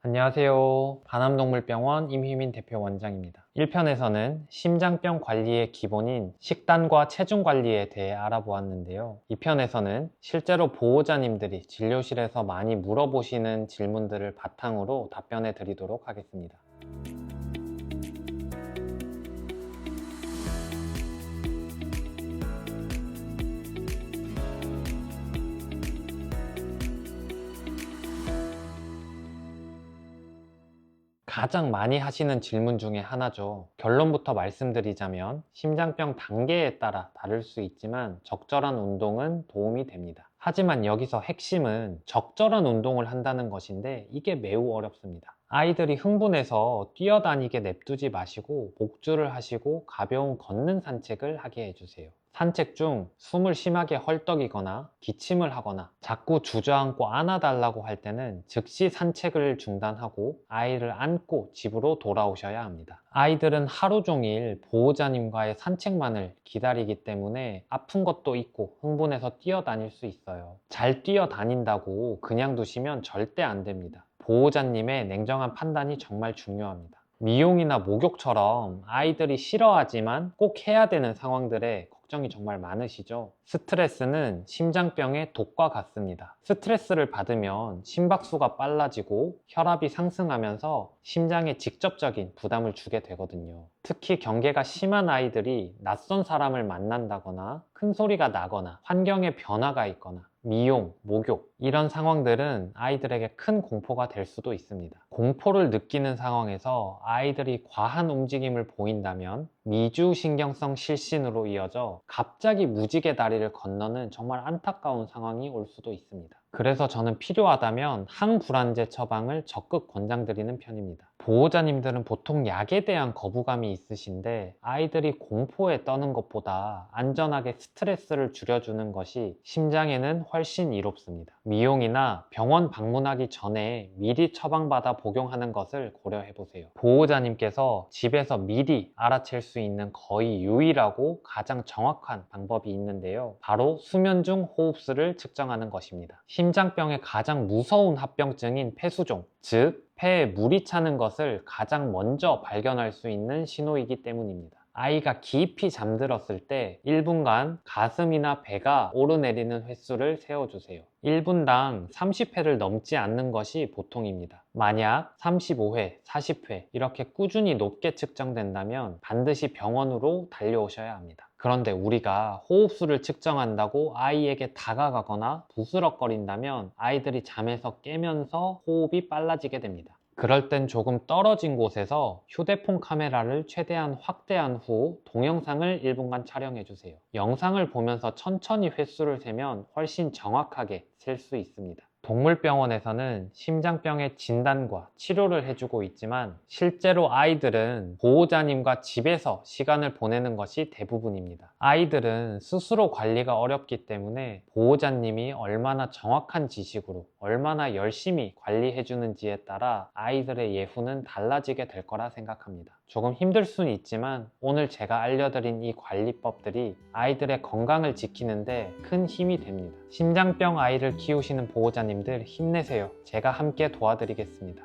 안녕하세요. 반암동물병원 임희민 대표 원장입니다. 1편에서는 심장병 관리의 기본인 식단과 체중 관리에 대해 알아보았는데요. 2편에서는 실제로 보호자님들이 진료실에서 많이 물어보시는 질문들을 바탕으로 답변해 드리도록 하겠습니다. 가장 많이 하시는 질문 중에 하나죠. 결론부터 말씀드리자면 심장병 단계에 따라 다를 수 있지만 적절한 운동은 도움이 됩니다. 하지만 여기서 핵심은 적절한 운동을 한다는 것인데 이게 매우 어렵습니다. 아이들이 흥분해서 뛰어다니게 냅두지 마시고 복주를 하시고 가벼운 걷는 산책을 하게 해주세요. 산책 중 숨을 심하게 헐떡이거나 기침을 하거나 자꾸 주저앉고 안아달라고 할 때는 즉시 산책을 중단하고 아이를 안고 집으로 돌아오셔야 합니다. 아이들은 하루 종일 보호자님과의 산책만을 기다리기 때문에 아픈 것도 있고 흥분해서 뛰어다닐 수 있어요. 잘 뛰어다닌다고 그냥 두시면 절대 안 됩니다. 보호자님의 냉정한 판단이 정말 중요합니다. 미용이나 목욕처럼 아이들이 싫어하지만 꼭 해야 되는 상황들에 걱정이 정말 많으시죠? 스트레스는 심장병의 독과 같습니다. 스트레스를 받으면 심박수가 빨라지고 혈압이 상승하면서 심장에 직접적인 부담을 주게 되거든요. 특히 경계가 심한 아이들이 낯선 사람을 만난다거나 큰 소리가 나거나 환경에 변화가 있거나 미용, 목욕 이런 상황들은 아이들에게 큰 공포가 될 수도 있습니다. 공포를 느끼는 상황에서 아이들이 과한 움직임을 보인다면 미주신경성 실신으로 이어져 갑자기 무지개 다리를 건너는 정말 안타까운 상황이 올 수도 있습니다. 그래서 저는 필요하다면 항불안제 처방을 적극 권장드리는 편입니다. 보호자님들은 보통 약에 대한 거부감이 있으신데 아이들이 공포에 떠는 것보다 안전하게 스트레스를 줄여주는 것이 심장에는 훨씬 이롭습니다. 미용이나 병원 방문하기 전에 미리 처방받아 복용하는 것을 고려해 보세요. 보호자님께서 집에서 미리 알아챌 수 있는 거의 유일하고 가장 정확한 방법이 있는데요. 바로 수면 중 호흡수를 측정하는 것입니다. 심장병의 가장 무서운 합병증인 폐수종, 즉 폐에 물이 차는 것을 가장 먼저 발견할 수 있는 신호이기 때문입니다. 아이가 깊이 잠들었을 때 1분간 가슴이나 배가 오르내리는 횟수를 세워주세요. 1분당 30회를 넘지 않는 것이 보통입니다. 만약 35회, 40회 이렇게 꾸준히 높게 측정된다면 반드시 병원으로 달려오셔야 합니다. 그런데 우리가 호흡수를 측정한다고 아이에게 다가가거나 부스럭거린다면 아이들이 잠에서 깨면서 호흡이 빨라지게 됩니다. 그럴 땐 조금 떨어진 곳에서 휴대폰 카메라를 최대한 확대한 후 동영상을 1분간 촬영해 주세요. 영상을 보면서 천천히 횟수를 세면 훨씬 정확하게 셀 수 있습니다. 동물병원에서는 심장병의 진단과 치료를 해주고 있지만 실제로 아이들은 보호자님과 집에서 시간을 보내는 것이 대부분입니다. 아이들은 스스로 관리가 어렵기 때문에 보호자님이 얼마나 정확한 지식으로 얼마나 열심히 관리해주는지에 따라 아이들의 예후는 달라지게 될 거라 생각합니다. 조금 힘들 수는 있지만 오늘 제가 알려드린 이 관리법들이 아이들의 건강을 지키는데 큰 힘이 됩니다. 심장병 아이를 키우시는 보호자님들 힘내세요. 제가 함께 도와드리겠습니다.